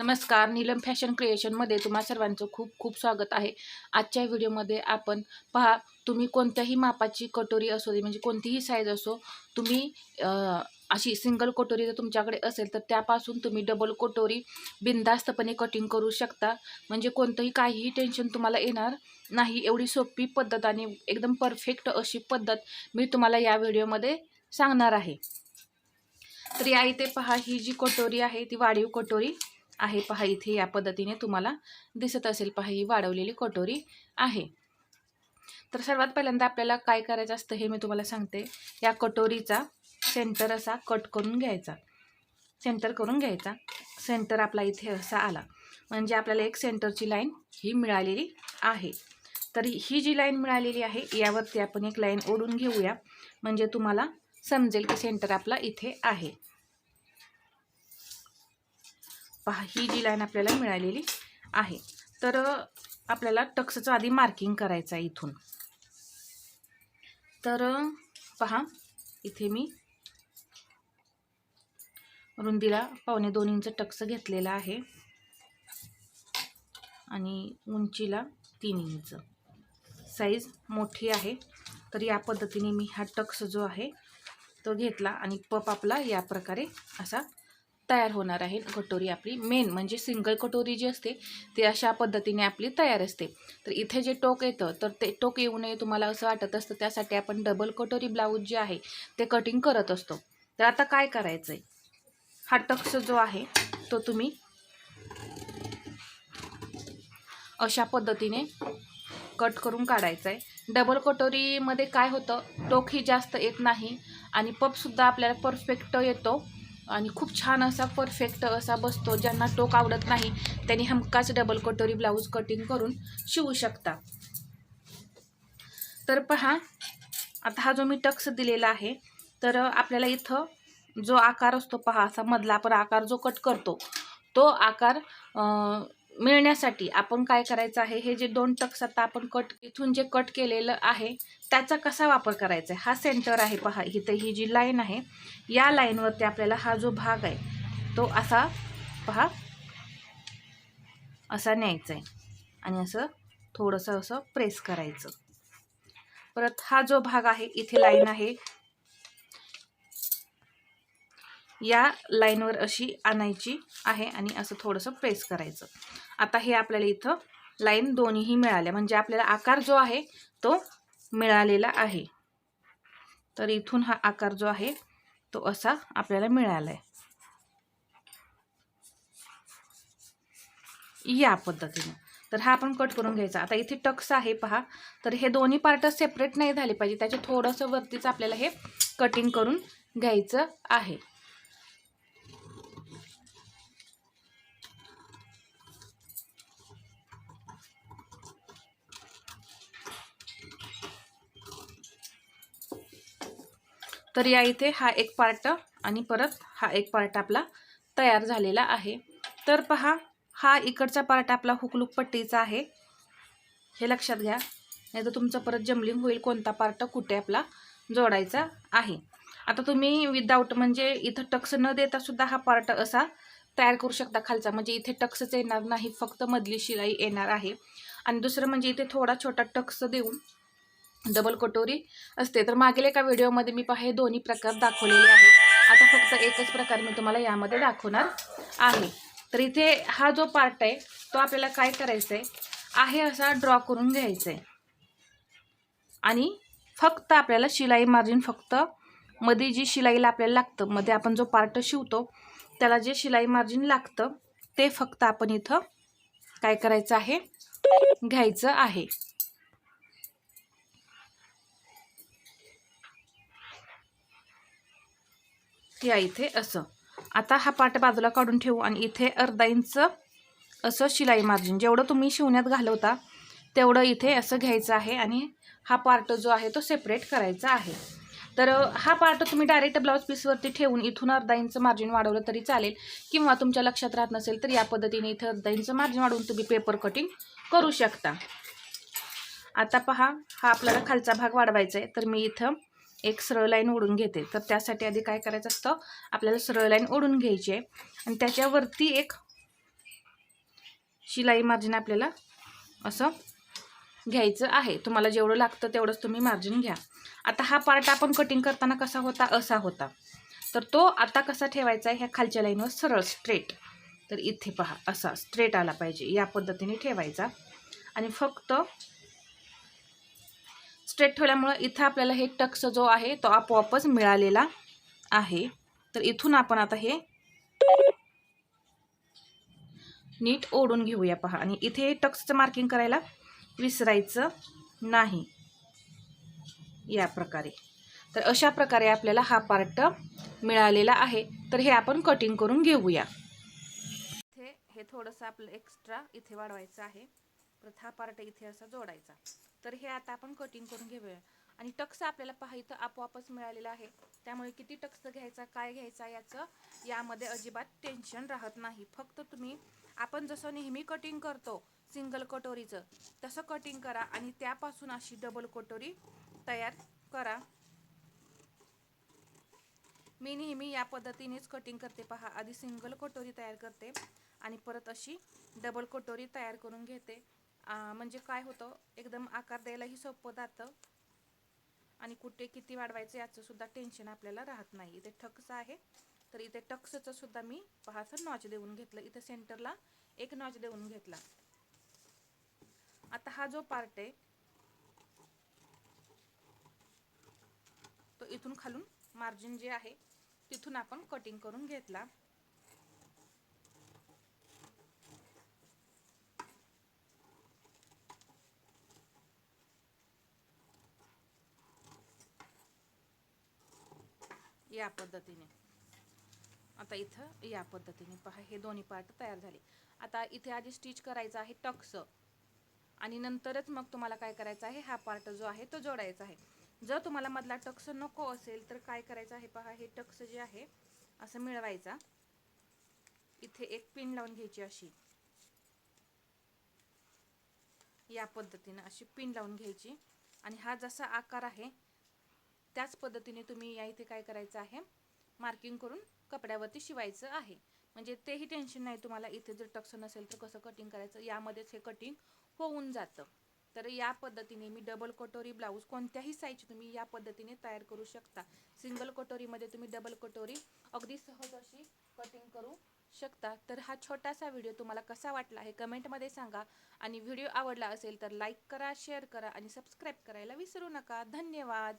नमस्कार. नीलम फॅशन क्रिएशनमध्ये तुम्हा सर्वांचं खूप खूप स्वागत आहे. आजच्या व्हिडिओमध्ये आपण पहा तुम्ही कोणत्याही मापाची कटोरी असो दे म्हणजे कोणतीही साईज असो तुम्ही अशी सिंगल कटोरी जर तुमच्याकडे असेल तर त्यापासून तुम्ही डबल कटोरी बिनधास्तपणे कटिंग करू शकता. म्हणजे कोणतंही काहीही टेन्शन तुम्हाला येणार नाही. एवढी सोपी पद्धत आणि एकदम परफेक्ट अशी पद्धत मी तुम्हाला या व्हिडिओमध्ये सांगणार आहे. तर या इथे पहा ही जी कटोरी आहे ती वाढीव कटोरी. आहे पहा इथे या पद्धतीने तुम्हाला दिसत असेल पहा ही वाढवलेली कटोरी आहे. तर सर्वात पहिल्यांदा आपल्याला काय करायचं असतं हे मी तुम्हाला सांगते. या कटोरीचा सेंटर असा कट करून घ्यायचा. सेंटर करून घ्यायचा. सेंटर आपला इथे असा आला. म्हणजे आपल्याला एक सेंटरची लाईन ही मिळालेली आहे. तर ही जी लाईन मिळालेली आहे यावरती आपण एक लाईन ओढून घेऊया. म्हणजे तुम्हाला समजेल की सेंटर आपला इथे आहे. पहा ही जी लाईन आपल्याला मिळालेली आहे. तर आपल्याला टक्सचं आधी मार्किंग करायचं आहे इथून. तर पहा इथे मी रुंदीला पावणे दोन इंच टक्स घेतलेला आहे. आणि उंचीला तीन इंच. साईज मोठी आहे. तर या पद्धतीने मी हा टक्स जो आहे तो घेतला आणि पप आपला या प्रकारे असा तयार होणार आहे कटोरी आपली. मेन म्हणजे सिंगल कटोरी जी असते ती अशा पद्धतीने आपली तयार असते. तर इथे जे टोक येतं तर ते टोक येऊ नये तुम्हाला असं वाटत असतं त्यासाठी आपण डबल कटोरी ब्लाऊज जे आहे ते कटिंग करत असतो. तर आता काय करायचं आहे हा टक्स जो आहे तो तुम्ही अशा पद्धतीने कट करून काढायचं आहे डबल कटोरीमध्ये काय होतं टोक ही जास्त येत नाही आणि पपसुद्धा आपल्याला परफेक्ट येतो. आणि खूप छान असा परफेक्ट असा बसतो ज्यांना टोक आवडत नाही त्यांनी हमकाच डबल कटोरी ब्लाऊज कटिंग करून शिवू शकता. तर पहा आता हा जो मी टक्स दिलेला आहे तर आपल्याला इथं जो आकार असतो पहा असा मधला आपण आकार जो कट करतो तो आकार मिळण्यासाठी आपण काय करायचं आहे? हे जे दोन टक्स आता आपण कट इथून जे कट केलेलं आहे त्याचा कसा वापर करायचा आहे? हा सेंटर आहे पहा इथे ही जी लाईन आहे या लाईनवरती आपल्याला हा जो भाग आहे तो असा पहा असा न्यायचा आहे. आणि असं थोडंसं असं प्रेस करायचं. परत हा जो भाग आहे इथे लाईन आहे या लाईनवर अशी आणायची आहे आणि असं थोडंसं प्रेस करायचं. आता हे आपल्याला इथं लाईन दोन्हीही मिळाल्या. म्हणजे आपल्याला आकार जो आहे तो मिळालेला आहे. तर इथून हा आकार जो आहे तो असा आपल्याला मिळाला आहे या पद्धतीने. तर हा आपण कट करून घ्यायचा. आता इथे टक्स आहे पहा. तर हे दोन्ही पार्ट सेपरेट नाही झाले पाहिजे. त्याचे थोडंसं वरतीच आपल्याला हे कटिंग करून घ्यायचं आहे. तर या इथे हा एक पार्ट आणि परत हा एक पार्ट आपला तयार झालेला आहे. तर पहा हा इकडचा पार्ट आपला हुकलूक पट्टीचा आहे. हे लक्षात घ्या. नाही तर तुमचं परत जमलिंग होईल कोणता पार्ट कुठे आपला जोडायचा आहे. आता तुम्ही विदाऊट म्हणजे इथं टक्स न देता सुद्धा हा पार्ट असा तयार करू शकता खालचा. म्हणजे इथे टक्सच येणार नाही फक्त मधली शिलाई येणार आहे. आणि दुसरं म्हणजे इथे थोडा छोटा टक्स देऊन डबल कटोरी असते. तर मागील एका व्हिडिओमध्ये मी पहा हे दोन्ही प्रकार दाखवलेले आहेत. आता फक्त एकच प्रकार मी तुम्हाला यामध्ये दाखवणार आहे. तर इथे हा जो पार्ट आहे तो आपल्याला काय करायचा आहे आहे असा ड्रॉ करून घ्यायचा आहे आणि फक्त आपल्याला शिलाई मार्जिन फक्त मध्ये जी शिलाईला आपल्याला लागतं मध्ये आपण जो पार्ट शिवतो त्याला जे शिलाई मार्जिन लागतं ते फक्त आपण इथं काय करायचं आहे? घ्यायचं आहे. या इथे असं. आता हा पाट बाजूला काढून ठेवू आणि इथे अर्धा इंच असं शिलाई मार्जिन. जेवढं तुम्ही शिवण्यात घालवता तेवढं इथे असं घ्यायचं आहे आणि हा पार्ट जो आहे तो सेपरेट करायचा आहे. तर हा पार्ट तुम्ही डायरेक्ट ब्लाऊज पीसवरती ठेवून इथून अर्धा इंच मार्जिन वाढवलं तरी चालेल किंवा तुमच्या लक्षात राहत नसेल तर या पद्धतीने इथे अर्धा इंच मार्जिन वाढवून तुम्ही पेपर कटिंग करू शकता. आता पहा हा आपल्याला खालचा भाग वाढवायचा आहे. तर मी इथं एक सरळ लाईन ओढून घेते. तर त्यासाठी आधी काय करायचं असतं? आपल्याला सरळ लाईन ओढून घ्यायची आहे. आणि त्याच्यावरती एक शिलाई मार्जिन आपल्याला असं घ्यायचं आहे. तुम्हाला जेवढं लागतं तेवढंच तुम्ही मार्जिन घ्या. आता हा पार्ट आपण कटिंग करताना कसा होता? असा होता. तर तो आता कसा ठेवायचा आहे? ह्या खालच्या लाईनवर सरळ स्ट्रेट तर इथे पहा असा स्ट्रेट आला पाहिजे. या पद्धतीने ठेवायचा. आणि फक्त स्ट्रेट ठेवल्यामुळं इथं आपल्याला हे टक्स जो आहे तो आपोआपच मिळालेला आहे. तर इथून आपण आता हे नीट ओढून घेऊया पहा. आणि इथे टक्सचं मार्किंग करायला विसरायचं नाही. या प्रकारे. तर अशा प्रकारे आपल्याला हा पार्ट मिळालेला आहे. तर हे आपण कटिंग करून घेऊया. इथे हे थोडंसं आपलं एक्स्ट्रा इथे वाढवायचं आहे. परत हा पार्ट इथे असा जोडायचा. तर हे आता आपण कटिंग करून घेऊया. आणि टक्स आपल्याला पाहायचं आपोआपच मिळालेला आहे. त्यामुळे किती टक्स घ्यायचा काय घ्यायचा याचं यामध्ये अजिबात टेन्शन राहत नाही. फक्त तुम्ही आपण जसं नेहमी कटिंग करतो सिंगल कटोरीचं तसं कटिंग करा आणि त्यापासून अशी डबल कटोरी तयार करा. मी नेहमी या पद्धतीनेच कटिंग करते पहा. आधी सिंगल कटोरी तयार करते आणि परत अशी डबल कटोरी तयार करून घेते. म्हणजे काय होतं एकदम आकार द्यायलाही सोपं जातं. आणि कुठे किती वाढवायचं याचं सुद्धा टेन्शन आपल्याला राहत नाही. इथे ठक्स आहे. तर इथे टक्सचं सुद्धा मी पहासं नॉच देऊन घेतलं. इथे सेंटरला एक नॉच देऊन घेतला. आता हा जो पार्ट आहे तो इथून खालून मार्जिन जे आहे तिथून आपण कटिंग करून घेतला. या पद्धतीने. आता इथं या पद्धतीने पहा हे दोन्ही पार्ट तयार झाले. आता इथे आधी स्टिच करायचं आहे टक्स. आणि नंतरच मग तुम्हाला काय करायचं आहे हा पार्ट जो आहे तो जोडायचा आहे. जर तुम्हाला मधला टक्स नको असेल तर काय करायचं आहे पहा हे टक्स जे आहे असं मिळवायचा. इथे एक पिन लावून घ्यायची अशी. या पद्धतीनं अशी पिन लावून घ्यायची. आणि हा जसा आकार आहे त्याच पद्धतीने तुम्ही या इथे काय करायचं आहे? मार्किंग करून कपड्यावरती शिवायचं आहे. म्हणजे तेही टेन्शन नाही तुम्हाला इथे जर टक्स नसेल तर कसं कटिंग करायचं? यामध्येच हे कटिंग होऊन जातं. तर या पद्धतीने मी डबल कटोरी ब्लाऊज कोणत्याही साईजची तुम्ही या पद्धतीने तयार करू शकता. सिंगल कटोरीमध्ये तुम्ही डबल कटोरी अगदी सहज अशी कटिंग करू शकता. तर हा छोटासा व्हिडिओ तुम्हाला कसा वाटला हे कमेंटमध्ये सांगा. आणि व्हिडिओ आवडला असेल तर लाईक करा शेअर करा आणि सबस्क्राईब करायला विसरू नका. धन्यवाद!